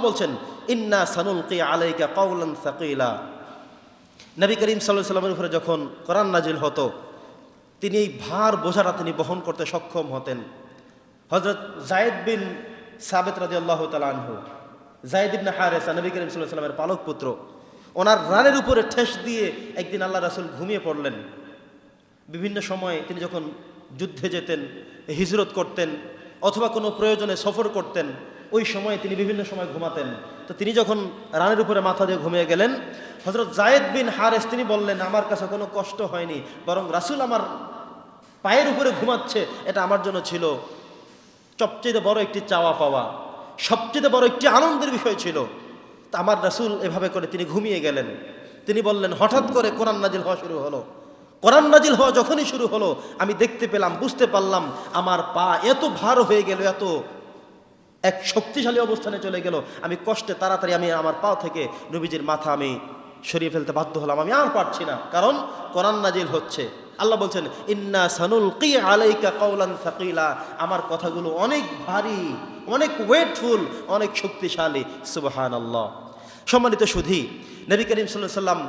আল্লাহ বলছেন, ইন্না সানুল কি আলাইকা কাউলান সাকিলা। নবী করিম সাল্লাহ সাল্লামের উপরে যখন কোরআন নাজিল হতো, তিনি এই ভার বোঝাটা তিনি বহন করতে সক্ষম হতেন। হজরত জায়েদ বিন সাবেত রাজি আল্লাহ তালানহু জায়েদ ইবনে হারেসা, নবী করিম সাল্লাহ সাল্লামের পালক পুত্র, ওনার রানের উপরে ঠেস দিয়ে একদিন আল্লাহ রাসুল ঘুমিয়ে পড়লেন। বিভিন্ন সময়ে তিনি যখন যুদ্ধে যেতেন, হিজরত করতেন, অথবা কোনো প্রয়োজনে সফর করতেন ওই সময়ে তিনি বিভিন্ন সময় ঘুমাতেন। তো তিনি যখন রানের উপরে মাথা দিয়ে ঘুমিয়ে গেলেন হজরত জায়েদ বিন হারেস তিনি বললেন, আমার কাছে কোনো কষ্ট হয়নি, বরং রাসুল আমার পায়ের উপরে ঘুমাচ্ছে, এটা আমার জন্য ছিল সবচেয়ে বড় একটি চাওয়া পাওয়া, সবচেয়ে বড় একটি আনন্দের বিষয় ছিল। তা আমার রাসুল এভাবে করে তিনি ঘুমিয়ে গেলেন। তিনি বললেন, হঠাৎ করে কোরআন নাজিল হওয়া শুরু হলো। কোরআন নাজিল হওয়া যখনই শুরু হলো, আমি দেখতে পেলাম, বুঝতে পারলাম, আমার পা এত ভার হয়ে গেল, এত এক শক্তিশালী অবস্থানে চলে গেল। আমি কষ্টে তাড়াতাড়ি আমি আমার পা থেকে নবীজির মাথা আমি সরিয়ে ফেলতে বাধ্য হলাম। আমি আর পারছি না, কারণ কোরআন নাজিল হচ্ছে। আল্লাহ বলছেন, ইন্না সানুল কি আলাইকা কৌলান সাকিলা। আমার কথাগুলো অনেক ভারী, অনেক ওয়েটফুল, অনেক শক্তিশালী। সুবহান আল্লাহ সম্মানিত সুধী, নবী করিম সাল্লাহ সাল্লাম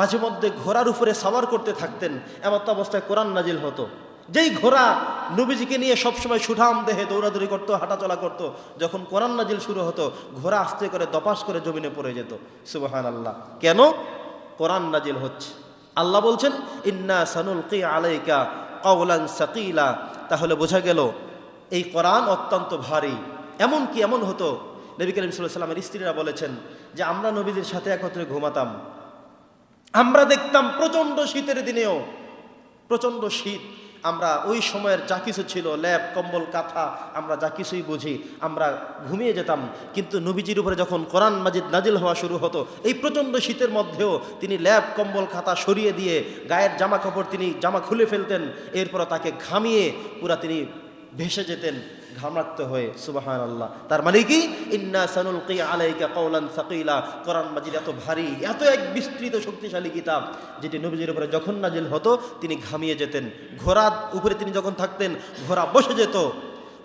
মাঝে মধ্যে ঘোড়ার উপরে সাওয়ার করতে থাকতেন। এমন তো অবস্থায় কোরআন নাজিল হতো। যেই ঘোড়া নবীজিকে নিয়ে সবসময় সুঠাম দেহে দৌড়াদৌড়ি করতো, হাঁটাচলা করতো, যখন কোরআন নাজিল শুরু হতো, ঘোড়া আস্তে করে দপাস করে জমিনে পড়ে যেত। সুবহান আল্লাহ কেন? কোরআন নাজিল হচ্ছে। আল্লাহ বলছেন, ইন্না সানুল কি আলাইকা কওলান সাকিলা। তাহলে বোঝা গেল, এই কোরআন অত্যন্ত ভারী। এমন কি এমন হতো? নবী করিম সাল্লামের স্ত্রীরা বলেছেন যে, আমরা নবীদের সাথে একত্রে ঘুমাতাম। আমরা দেখতাম প্রচণ্ড শীতের দিনেও প্রচণ্ড শীত। আমরা ওই সময়ের যা কিছু ছিল ল্যাব কম্বল, কাঁথা, আমরা যা কিছুই বুঝি, আমরা ঘুমিয়ে যেতাম। কিন্তু নবীজির উপরে যখন কোরআন মাজিদ নাজিল হওয়া শুরু হতো, এই প্রচণ্ড শীতের মধ্যেও তিনি ল্যাব কম্বল খাতা সরিয়ে দিয়ে, গায়ের জামা কাপড় তিনি জামা খুলে ফেলতেন। এরপর তাকে ঘামিয়ে পুরা তিনি ভেসে যেতেন ঘামরাক্ত হয়ে সুবাহান আল্লাহ তার মানে কি? ইন্না সানুল কি আলাইকা কৌলান সাকিলা। কোরআন মাজিদ এত ভারী, এত এক বিস্তৃত, শক্তিশালী কিতাব, যেটি নবীজির উপরে যখন নাজিল হতো, তিনি ঘামিয়ে যেতেন। ঘোড়ার উপরে তিনি যখন থাকতেন, ঘোড়া বসে যেত।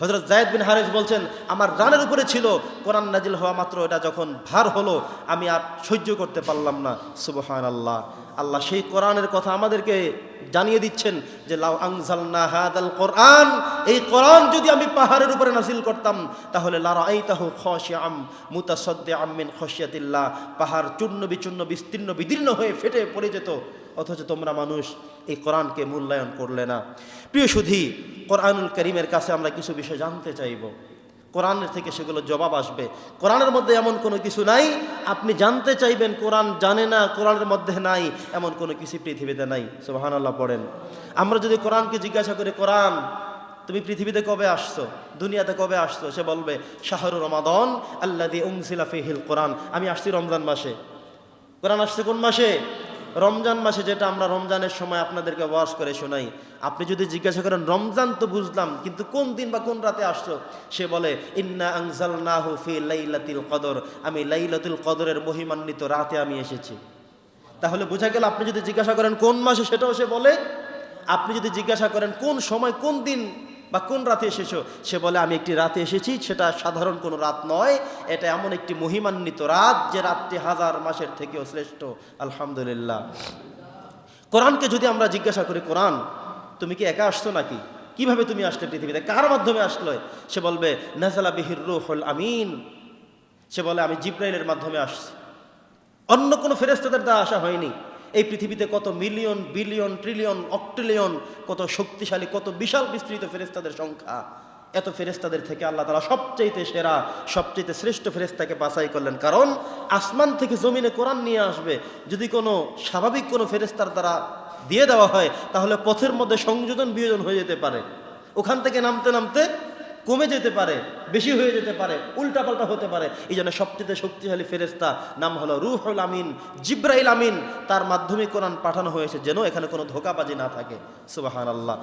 হজরত জায়দ বিন হারেস বলছেন, আমার রানের উপরে ছিল। কোরআন নাজিল হওয়া মাত্র এটা যখন ভার হলো, আমি আর সহ্য করতে পারলাম না সুবহান আল্লাহ আল্লাহ সেই কোরআনের কথা আমাদেরকে জানিয়ে দিচ্ছেন যে, লাউ আনজালনা হাদাল কোরআন। এই কোরআন যদি আমি পাহাড়ের উপরে নাসিল করতাম, তাহলে লারা আইতাহু খশিয়াম মুতাসাদ্দিআম মিন খশিয়াতিল্লাহ। পাহাড় চূর্ণ বিচূর্ণ, বিস্তীর্ণ, বিদীর্ণ হয়ে ফেটে পড়ে যেত। অথচ তোমরা মানুষ এই কোরআনকে মূল্যায়ন করলে না। প্রিয় সুধী, কোরআনুল করিমের কাছে আমরা কিছু বিষয় জানতে চাইব। কোরআনের থেকে সেগুলো জবাব আসবে। কোরআনের মধ্যে এমন কোনো কিছু নাই, আপনি জানতে চাইবেন কোরআন জানে না, কোরআনের মধ্যে নাই, এমন কোনো কিছু পৃথিবীতে নাই। সুবাহান আল্লাহ পড়েন। আমরা যদি কোরআনকে জিজ্ঞাসা করি, কোরআন, তুমি পৃথিবীতে কবে আসছো? দুনিয়াতে কবে আসছো? সে বলবে, শাহরু রমাদন আল্লাহ দি উমসিলা ফিহিল কোরআন। আমি আসছি রমজান মাসে। কোরআন আসছে কোন মাসে? রমজান মাসে যেটা আমরা রমজানের সময় আপনাদেরকে ওয়াশ করে শোনাই, আপনি যদি জিজ্ঞাসা করেন, রমজান তো বুঝলাম, কিন্তু কোন দিন বা কোন রাতে আসছো? সে বলে, ইন্না আংজাল নাহু ফি লাইলাতিল কদর, আমি লাইলাতুল কদরের মহিমান্বিত রাতে আমি এসেছি। তাহলে বোঝা গেল আপনি যদি জিজ্ঞাসা করেন কোন মাসে, সেটাও সে বলে। আপনি যদি জিজ্ঞাসা করেন কোন সময়, কোন দিন বা কোন রাতে এসেছ? সে বলে, আমি একটি রাতে এসেছি, সেটা সাধারণ কোনো রাত নয়। এটা এমন একটি মহিমান্বিত রাত যে রাতটি হাজার মাসের থেকেও শ্রেষ্ঠ। আলহামদুলিল্লাহ। কোরআনকে যদি আমরা জিজ্ঞাসা করি, কোরআন, তুমি কি একা আসছো নাকি? কীভাবে তুমি আসলে পৃথিবীতে? কার মাধ্যমে আসলো? সে বলবে নাজালা বিহির রুহুল আমিন। সে বলে, আমি জিব্রাইলের মাধ্যমে আসছি। অন্য কোনো ফেরেস্তাদের দ্বারা আসা হয়নি। এই পৃথিবীতে কত মিলিয়ন, বিলিয়ন, ট্রিলিয়ন, অক্ট্রিলিয়ন, কত শক্তিশালী, কত বিশাল বিস্তৃত ফেরেস্তাদের সংখ্যা। এত ফেরেস্তাদের থেকে আল্লাহ তারা সবচাইতে সেরা, সবচাইতে শ্রেষ্ঠ ফেরেস্তাকে বাছাই করলেন। কারণ আসমান থেকে জমিনে কোরআন নিয়ে আসবে, যদি কোনো স্বাভাবিক কোনো ফেরেস্তার দ্বারা দিয়ে দেওয়া হয়, তাহলে পথের মধ্যে সংযোজন বিয়োজন হয়ে যেতে পারে। ওখান থেকে নামতে নামতে কমে যেতে পারে, বেশি হয়ে যেতে পারে, উল্টাপাল্টা হতে পারে। এই জন্য সবচেয়ে শক্তিশালী ফেরেস্তা নাম হলো রুহুল আমিন জিব্রাহিল আমিন। তার মাধ্যমে কোরআন পাঠানো হয়েছে যেন এখানে কোনো ধোকাবাজি না থাকে। সুবাহান আল্লাহ